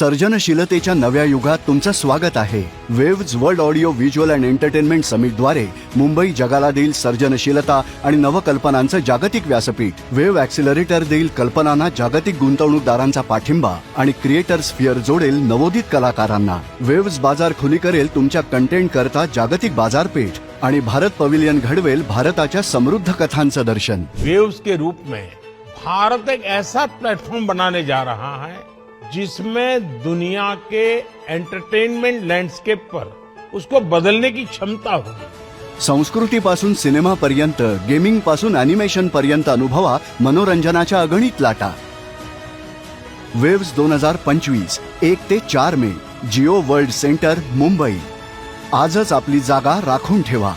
सर्जनशीलतेच्या नव्या युगात तुमचं स्वागत आहे. Waves world audio visual and entertainment समिटद्वारे Mumbai जगाला देईल सर्जनशीलता आणि नवकल्पनांचं जागतिक व्यासपीठ वेव्ह ॲक्सिलरेटर देईल कल्पनांना जागतिक गुंतवणूकदारांचा पाठिंबा आणि क्रिएटर्स फिअर जोडेल नवोदित कलाकारांना. वेव्ज बाजार खुली करेल तुमच्या कंटेंट करता जागतिक बाजारपेठ आणि भारत पविलियन घडवेल भारताच्या समृद्ध कथांचं दर्शन. वेव्स के रूप में भारत एक ऐसा प्लेटफॉर्म बनाने जा रहा है जिसमें दुनिया के एंटरटेनमेंट लैंडस्केप पर उसको बदलने की क्षमता होगी। संस्कृतीपासून सिनेमापर्यंत गेमिंगपासून अॅनिमेशन पर्यंत अनुभवा मनोरंजनाच्या अगणित लाटा. वेव्स दोन हजार पंचवीस एक ते चार मे जिओ वर्ल्ड सेंटर मुंबई. आजच आपली जागा राखून ठेवा.